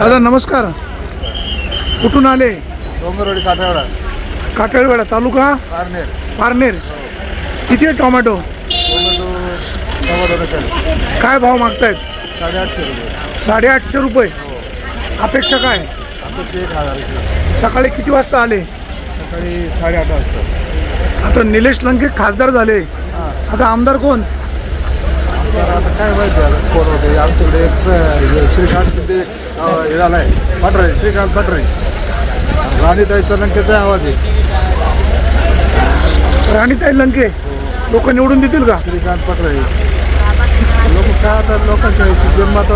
दादा नमस्कार. कुठून आले? डोंगरवाडी काठावडा काटाळवेडा तालुका? पारनेर. पारनेर. किती आहे टोमॅटो? काय भाव मागतायत? साडेआठशे रुपये. साडेआठशे रुपये. अपेक्षा काय? सकाळी किती वाजता आले? सकाळी साडेआठ वाजता. आता निलेश लंके खासदार झाले. आता आमदार कोण? आता काय माहिती आता कोण होते? आमच्याकडे श्रीकांत शिंदे हे झालाय. पटरे श्रीकांत पटरे. राणीताई चलंकेचा आवाज आहे. राणीताई लंके लोक निवडून देतील का? श्रीकांत पटरे. लोक काय आता लोकांच्या जन्मात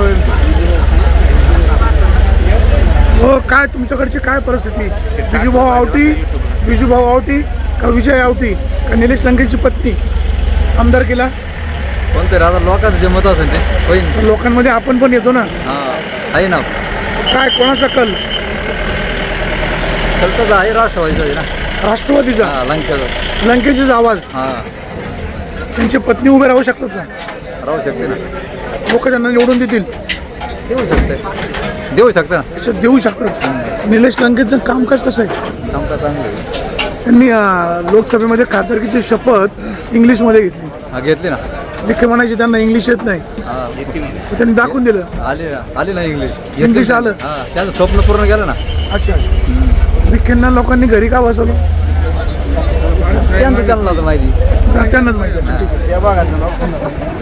हो काय तुमच्याकडची काय परिस्थिती? विजूभाऊ आवटी विजूभाऊ आवटी का विजय आवटी का निलेश लंकेची पत्नी? आमदार केला कोणते राजा? लोकांचं जे मत असेल ते लोकांमध्ये आपण पण येतो ना. हा. आहे ना. काय कोणाचा कल? कलकत्ता आहे राष्ट्रवादीचा आहे ना. राष्ट्रवादीचा? हा लंकेचा. लंकेचीच आवाज? हा. त्यांची पत्नी उभे राहू शकतात का? राहू शकते ना. लोक त्यांना निवडून देतील. देऊ शकते. देऊ शकते. ना त्याच्यात देऊ शकतात. निलेश लंकेचं कामकाज कसं आहे? कामकाज चांगलं आहे. त्यांनी अं, लोकसभेमध्ये खासदारकीची शपथ इंग्लिशमध्ये घेतली. हा घेतली ना. लिखे म्हणायचे त्यांना इंग्लिश येत नाही. हा तर त्यांनी दाखवून दिलं. आली ना आली ना इंग्लिश. इंग्लिश आलं? हा त्याचं स्वप्न पूर्ण केलं ना. अच्छा अच्छा. विखेंना लोकांनी घरी का बसवलं? त्यांचं त्यांना नव्हतं माहिती. त्यांनाच माहिती. आहे. ठीक आहे